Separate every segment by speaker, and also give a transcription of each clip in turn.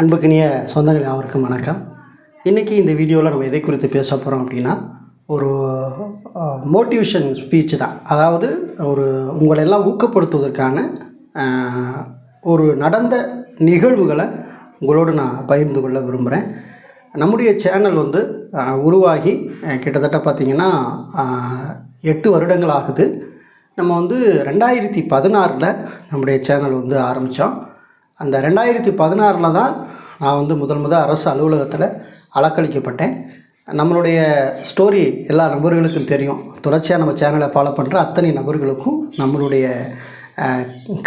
Speaker 1: அன்புக்கினிய சொந்தங்கள் யாவருக்கும் வணக்கம். இன்றைக்கி இந்த வீடியோவில் நம்ம எதை குறித்து பேச போகிறோம் அப்படின்னா ஒரு மோட்டிவேஷன் ஸ்பீச் தான். அதாவது ஒரு உங்களை எல்லாம் ஊக்கப்படுத்துவதற்கான ஒரு நடந்த நிகழ்வுகளை உங்களோடு நான் பகிர்ந்து கொள்ள விரும்புகிறேன் நம்முடைய சேனல் வந்து உருவாகி கிட்டத்தட்ட பார்த்திங்கன்னா எட்டு வருடங்கள் ஆகுது. நம்ம வந்து ரெண்டாயிரத்தி பதினாறில் நம்முடைய சேனல் வந்து ஆரம்பித்தோம் அந்த ரெண்டாயிரத்தி பதினாறில் தான் நான் வந்து முதல் முதல் அரசு அலுவலகத்தில் அலக்களிக்கப்பட்டேன் நம்மளுடைய ஸ்டோரி எல்லா நபர்களுக்கும் தெரியும். தொடர்ச்சியாக நம்ம சேனலை ஃபாலோ பண்ணுற அத்தனை நபர்களுக்கும் நம்மளுடைய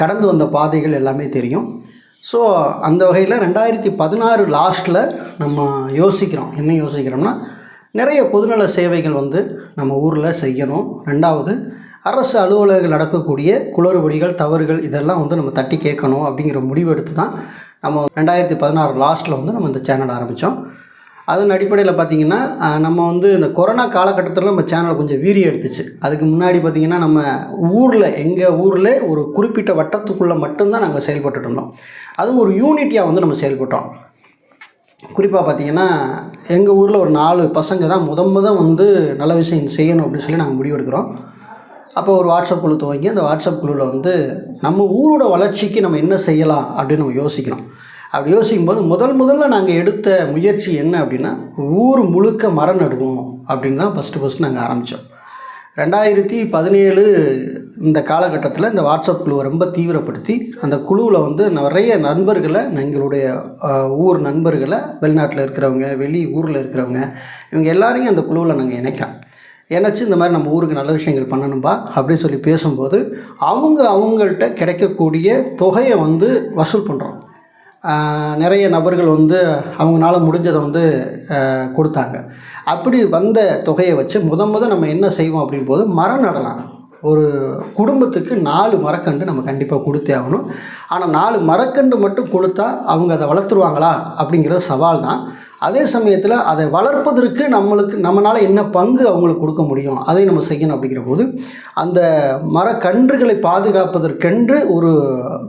Speaker 1: கடந்து வந்த பாதைகள் எல்லாமே தெரியும். ஸோ அந்த வகையில் ரெண்டாயிரத்தி பதினாறு லாஸ்ட்டில் நம்ம யோசிக்கிறோம். என்ன யோசிக்கிறோம்னா நிறைய பொதுநல சேவைகள் வந்து நம்ம ஊரில் செய்யணும். ரெண்டாவது அரசு அலுவலகங்கள் நடக்கக்கூடிய குளறுபடிகள் தவறுகள் இதெல்லாம் வந்து நம்ம தட்டி கேட்கணும் அப்படிங்கிற முடிவெடுத்து தான் நம்ம ரெண்டாயிரத்தி பதினாறு லாஸ்ட்டில் வந்து நம்ம இந்த சேனல் ஆரம்பித்தோம் அதன் அடிப்படையில் பார்த்திங்கன்னா நம்ம வந்து இந்த கொரோனா காலகட்டத்தில் நம்ம சேனல் கொஞ்சம் வீரியம் எடுத்துச்சு. அதுக்கு முன்னாடி பார்த்திங்கன்னா நம்ம ஊரில் எங்கள் ஊரில் ஒரு குறிப்பிட்ட வட்டத்துக்குள்ளே மட்டும்தான் நாங்கள் செயல்பட்டுட்டு இருந்தோம். அதுவும் ஒரு யூனிட்டியாக வந்து நம்ம செயல்பட்டோம். குறிப்பாக பார்த்திங்கன்னா எங்கள் ஊரில் ஒரு நாலு பசங்க தான் முத முத வந்து நல்ல விஷயம் செய்யணும் அப்படின்னு சொல்லி நாங்கள் முடிவெடுக்கிறோம். அப்போ ஒரு வாட்ஸ்அப் குழு துவங்கி அந்த வாட்ஸ்அப் குழுவில் வந்து நம்ம ஊரோட வளர்ச்சிக்கு நம்ம என்ன செய்யலாம் அப்படின்னு நம்ம யோசிக்கிறோம் அப்படி யோசிக்கும்போது முதல் முதல்ல நாங்கள் எடுத்த முயற்சி என்ன அப்படின்னா ஊர் முழுக்க மரம் நடுவோம் அப்படின்னு தான் ஃபஸ்ட்டு ஃபஸ்ட்டு நாங்கள் ஆரம்பித்தோம் ரெண்டாயிரத்தி பதினேழு இந்த காலகட்டத்தில் இந்த வாட்ஸ்அப் குழுவை ரொம்ப தீவிரப்படுத்தி அந்த குழுவில் வந்து நிறைய நண்பர்களை எங்களுடைய ஊர் நண்பர்களை வெளிநாட்டில் இருக்கிறவங்க வெளி ஊரில் இருக்கிறவங்க இவங்க எல்லாரையும் அந்த குழுவில் நாங்கள் இணைக்கிறோம். என்னச்சு? இந்த மாதிரி நம்ம ஊருக்கு நல்ல விஷயங்கள் பண்ணணும்பா? அப்படின்னு சொல்லி பேசும்போது அவங்க அவங்கள்ட்ட கிடைக்கக்கூடிய தொகையை வந்து வசூல் பண்ணுறோம் நிறைய நபர்கள் வந்து அவங்களால முடிஞ்சதை வந்து கொடுத்தாங்க. அப்படி வந்த தொகையை வச்சு முத முத நம்ம என்ன செய்வோம் அப்படின் போது மரம் நடலாம். ஒரு குடும்பத்துக்கு நாலு மரக்கன்று நம்ம கண்டிப்பாக கொடுத்தே ஆகணும். ஆனால் நாலு மரக்கன்று மட்டும் கொடுத்தா அவங்க அதை வளர்த்துருவாங்களா அப்படிங்கிறது சவால் தான் அதே சமயத்தில் அதை வளர்ப்பதற்கு நம்மளுக்கு நம்மளால் என்ன பங்கு அவங்களுக்கு கொடுக்க முடியும்? அதை நம்ம செய்யணும் அப்படிங்கிற போது அந்த மரக்கன்றுகளை பாதுகாப்பதற்கென்று ஒரு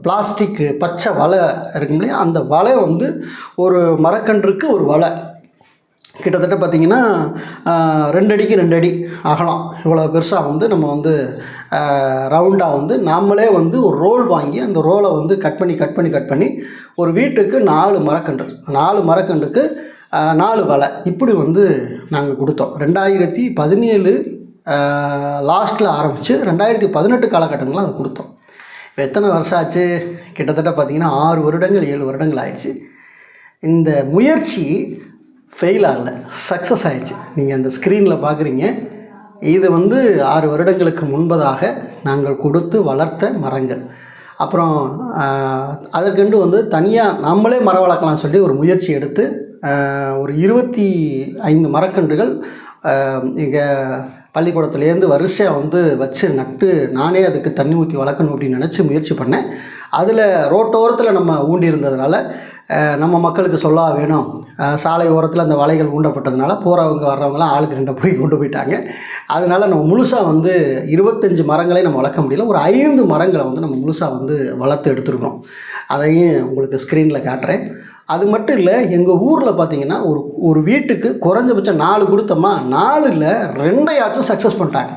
Speaker 1: பிளாஸ்டிக் பச்சை வலை இருக்கும் இல்லையா? அந்த வலை வந்து ஒரு மரக்கன்றுக்கு ஒரு வலை. கிட்டத்தட்ட பார்த்திங்கன்னா ரெண்டு அடிக்கு ரெண்டு அடி அகலம். இவ்வளோ பெருசாக வந்து நம்ம வந்து ரவுண்டாக வந்து நாமளே வந்து ஒரு ரோல் வாங்கி அந்த ரோலை வந்து கட் பண்ணி கட் பண்ணி கட் பண்ணி ஒரு வீட்டுக்கு நாலு மரக்கன்று. நாலு மரக்கன்றுக்கு நாலு வலை. இப்படி வந்து நாங்கள் கொடுத்தோம். ரெண்டாயிரத்தி பதினேழு லாஸ்ட்டில் ஆரம்பித்து ரெண்டாயிரத்தி பதினெட்டு காலகட்டங்களில் அதை கொடுத்தோம். இப்போ எத்தனை வருஷம் ஆச்சு? கிட்டத்தட்ட பார்த்திங்கன்னா ஆறு வருடங்கள் ஏழு வருடங்கள் ஆயிடுச்சு. இந்த முயற்சி ஃபெயில் ஆகலை. சக்ஸஸ் ஆயிடுச்சு. நீங்கள் அந்த ஸ்க்ரீனில் பார்க்குறீங்க. இது வந்து ஆறு வருடங்களுக்கு முன்பதாக நாங்கள் கொடுத்து வளர்த்த மரங்கள். அப்புறம் அதற்கெண்டு அதற்கென்று வந்து தனியாக நம்மளே மரம் வளர்க்கலாம்னு சொல்லி ஒரு முயற்சி எடுத்து ஒரு இருபத்தி ஐந்து மரக்கன்றுகள் எங்கள் பள்ளிக்கூடத்துலேருந்து வரிசையாக வந்து வச்சு நட்டு நானே அதுக்கு தண்ணி ஊற்றி வளர்க்கணும் அப்படின்னு நினச்சி முயற்சி பண்ணேன். அதில் ரோட்டோரத்தில் நம்ம ஊண்டி இருந்ததுனால நம்ம மக்களுக்கு சொல்லா வேணும். சாலை ஓரத்தில் அந்த வலைகள் ஊண்டப்பட்டதுனால போகிறவங்க வர்றவங்களாம் ஆளுக்கு ரெண்டு போய் கொண்டு போயிட்டாங்க. அதனால் நம்ம முழுசாக வந்து இருபத்தஞ்சி மரங்களை நம்ம வளர்க்க முடியல. ஒரு ஐந்து மரங்களை வந்து நம்ம முழுசாக வந்து வளர்த்து எடுத்துருக்கோம் அதையும் உங்களுக்கு ஸ்க்ரீனில் காட்டுறேன். அது மட்டும் இல்லை எங்கள் ஊரில் பார்த்தீங்கன்னா ஒரு ஒரு வீட்டுக்கு குறைஞ்சபட்சம் நாலு கொடுத்தோமா நாலில் ரெண்டையாச்சும் சக்ஸஸ் பண்ணிட்டாங்க.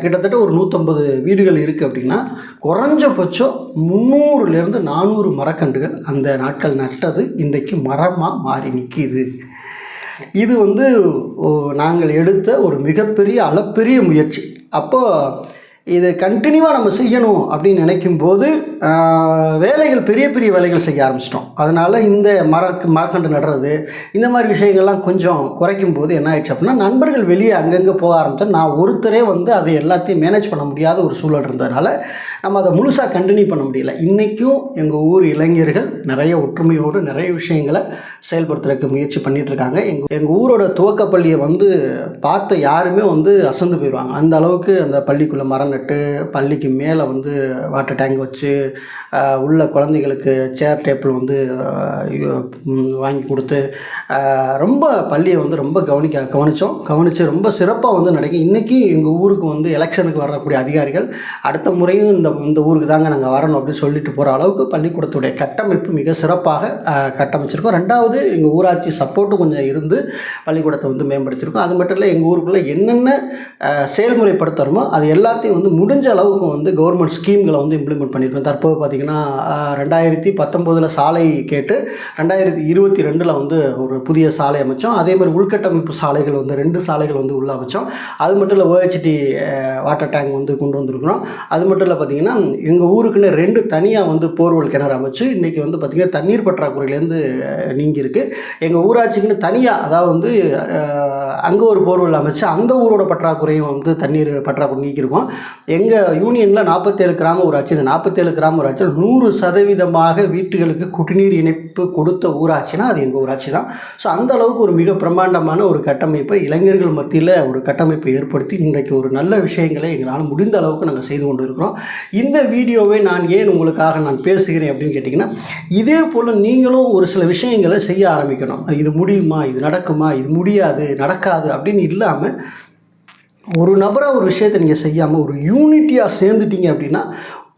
Speaker 1: கிட்டத்தட்ட ஒரு நூற்றம்பது வீடுகள் இருக்குது அப்படின்னா குறைஞ்சபட்சம் முந்நூறுலேருந்து நானூறு மரக்கன்றுகள் அந்த நாட்கள் நட்டது இன்றைக்கு மரமாக மாறி நிற்கிது இது வந்து நாங்கள் எடுத்த ஒரு மிகப்பெரிய அளப்பெரிய முயற்சி. அப்போது இதை கண்டினியூவாக நம்ம செய்யணும் அப்படின்னு நினைக்கும் போது வேலைகள் பெரிய பெரிய வேலைகள் செய்ய ஆரம்பிச்சிட்டோம். அதனால் இந்த மரக்கு மரக்கண்டு நடுறது இந்த மாதிரி விஷயங்கள்லாம் கொஞ்சம் குறைக்கும் போது என்ன ஆயிடுச்சு அப்படின்னா நண்பர்கள் வெளியே அங்கங்கே போக ஆரம்பித்தோம். நான் ஒருத்தரே வந்து அதை எல்லாத்தையும் மேனேஜ் பண்ண முடியாத ஒரு சூழல் இருந்ததுனால நம்ம அதை முழுசாக கண்டினியூ பண்ண முடியல. இன்றைக்கும் எங்கள் ஊர் இளைஞர்கள் நிறைய ஒற்றுமையோடு நிறைய விஷயங்களை செயல்படுத்துறதுக்கு முயற்சி பண்ணிகிட்ருக்காங்க எங்கள் எங்கள் ஊரோட துவக்கப்பள்ளியை வந்து பார்த்த யாருமே வந்து அசந்து போயிடுவாங்க அந்த அளவுக்கு அந்த பள்ளிக்குள்ளே மரம் நட்டு பள்ளிக்கு மேலே வந்து வாட்டர் டேங்க் வச்சு உள்ள குழந்தைகளுக்கு சேர் டேபிள் வந்து வாங்கி கொடுத்து ரொம்ப பள்ளியை வந்து ரொம்ப கவனிக்க கவனித்தோம் கவனித்து ரொம்ப சிறப்பாக வந்து நடக்கும் இன்றைக்கி எங்கள் ஊருக்கு வந்து எலெக்ஷனுக்கு வரக்கூடிய அதிகாரிகள் அடுத்த முறையும் இந்த இந்த ஊருக்கு தாங்க நாங்கள் வரணும் அப்படின்னு சொல்லிட்டு போகிற அளவுக்கு பள்ளிக்கூடத்துடைய கட்டமைப்பு மிக சிறப்பாக கட்டமைச்சிருக்கோம். ரெண்டாவது எங்கள் ஊராட்சி சப்போர்ட்டும் கொஞ்சம் இருந்து பள்ளிக்கூடத்தை வந்து மேம்படுத்தியிருக்கோம் அது மட்டும் இல்லை எங்கள் ஊருக்குள்ளே என்னென்ன ஆஹ், செயல்முறைப்படுத்துகிறோமோ அது எல்லாத்தையும் வந்து முடிஞ்ச அளவுக்கு வந்து கவர்மெண்ட் ஸ்கீம்களை வந்து இம்ப்ளிமெண்ட் பண்ணியிருக்கோம் தற்போது பார்த்திங்கன்னா ரெண்டாயிரத்தி பத்தொம்போதில் சாலை கேட்டு ரெண்டாயிரத்தி இருபத்தி ரெண்டில் வந்து ஒரு புதிய சாலை அமைச்சோம். அதே மாதிரி உள்கட்டமைப்பு சாலைகள் வந்து ரெண்டு சாலைகள் வந்து உள்ள அமைச்சோம். அது மட்டும் இல்லை ஓஹெச்டி வாட்டர் டேங்க் வந்து கொண்டு வந்திருக்கிறோம். அது மட்டும் இல்லை பார்த்திங்கன்னா எங்கள் ஊருக்குன்னு ரெண்டு தனியாக வந்து போர்வெல் கிணறு அமைச்சு இன்றைக்கி வந்து பார்த்திங்கன்னா தண்ணீர் பற்றாக்குறையிலேருந்து நீங்கியிருக்கு. எங்கள் ஊராட்சிக்குன்னு தனியாக அதாவது வந்து அங்கே ஒரு போர்வெல் அமைச்சு அந்த ஊரோட பற்றாக்குறையும் வந்து தண்ணீர் பற்றாக்குறை நீக்கியிருக்கோம். எங்கள் யூனியனில் நாற்பத்தேழு கிராம ஊராட்சி இந்த நாற்பத்தேழு கிராம காமராஜர் நூறு சதவீதமாக வீட்டுகளுக்கு குடிநீர் இணைப்பு கொடுத்த ஊராட்சினா அது எங்கள் ஊராட்சி தான். ஸோ அந்த அளவுக்கு ஒரு மிக பிரம்மாண்டமான ஒரு கட்டமைப்பை இளைஞர்கள் மத்தியில் ஒரு கட்டமைப்பை ஏற்படுத்தி இன்றைக்கு ஒரு நல்ல விஷயங்களை எங்களால் முடிந்த அளவுக்கு நாங்கள் செய்து கொண்டு இருக்கிறோம் இந்த வீடியோவை நான் ஏன் உங்களுக்காக நான் பேசுகிறேன் அப்படின்னு கேட்டிங்கன்னா இதே போல் நீங்களும் ஒரு சில விஷயங்களை செய்ய ஆரம்பிக்கணும். இது முடியுமா? இது நடக்குமா? இது முடியாது? நடக்காது அப்படின்னு இல்லாமல் ஒரு நபராக ஒரு விஷயத்தை நீங்கள் செய்யாமல் ஒரு யூனிட்டியாக சேர்ந்துட்டீங்க அப்படின்னா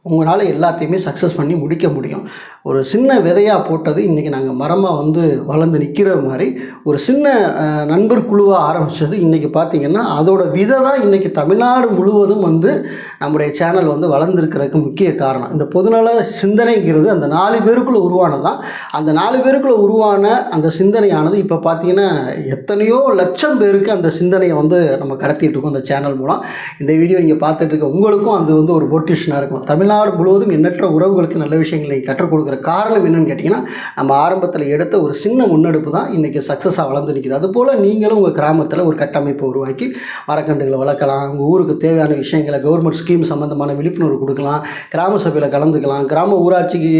Speaker 1: உங்களால் எல்லாத்தையுமே சக்ஸஸ் பண்ணி முடிக்க முடியும். ஒரு சின்ன விதையாக போட்டது இன்றைக்கி நாங்கள் மரமாக வந்து வளர்ந்து நிற்கிற மாதிரி ஒரு சின்ன நண்பர் குழுவாக ஆரம்பித்தது இன்றைக்கி பார்த்திங்கன்னா அதோட விதை தான் இன்றைக்கி தமிழ்நாடு முழுவதும் வந்து நம்முடைய சேனல் வந்து வளர்ந்துருக்கிறதுக்கு முக்கிய காரணம். இந்த பொதுநல சிந்தனைங்கிறது அந்த நாலு பேருக்குள்ளே உருவானது தான் அந்த நாலு பேருக்குள்ளே உருவான அந்த சிந்தனையானது இப்போ பார்த்தீங்கன்னா எத்தனையோ லட்சம் பேருக்கு அந்த சிந்தனையை வந்து நம்ம கடத்திட்டு இருக்கோம் அந்த சேனல் மூலம். இந்த வீடியோ நீங்கள் பார்த்துட்டு இருக்க உங்களுக்கும் அது வந்து ஒரு மோட்டிவேஷனாக இருக்கும். தமிழ்நாடு முழுவதும் எண்ணற்ற உறவுகளுக்கு நல்ல விஷயங்களை கற்றுக் கொடுக்குற காரணம் என்னன்னு கேட்டிங்கன்னா நம்ம ஆரம்பத்தில் எடுத்த ஒரு சின்ன முன்னெடுப்பு தான் இன்றைக்கி சக்ஸஸாக வளர்ந்து நிற்கிது அதுபோல் நீங்களும் உங்கள் கிராமத்தில் ஒரு கட்டமைப்பை உருவாக்கி மரக்கன்றுகளை வளர்க்கலாம் உங்கள் ஊருக்கு தேவையான விஷயங்களை கவர்மெண்ட் ஸ்கீம் சம்மந்தமான விழிப்புணர்வு கொடுக்கலாம் கிராம சபையில் கலந்துக்கலாம் கிராம ஊராட்சிக்கு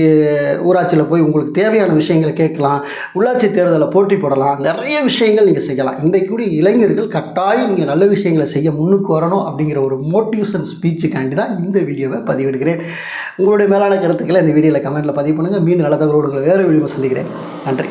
Speaker 1: ஊராட்சியில் போய் உங்களுக்கு தேவையான விஷயங்களை கேட்கலாம் உள்ளாட்சி தேர்தலில் போட்டி போடலாம் நிறைய விஷயங்கள் நீங்கள் செய்யலாம். இன்றைக்கூடிய இளைஞர்கள் கட்டாயம் நீங்கள் நல்ல விஷயங்களை செய்ய முன்னுக்கு வரணும் அப்படிங்கிற ஒரு மோட்டிவேஷன் ஸ்பீச்சுக்காண்டி தான் இந்த வீடியோவை பதிவிடுகிறேன். உங்களுடைய மேலான கருத்துக்களை இந்த வீடியோவில் கமெண்ட்டில் பதிவு பண்ணுங்கள் மீண்டும் நல்ல தகவலோடு வேறு வீடியோ சந்திக்கிறேன். நன்றி.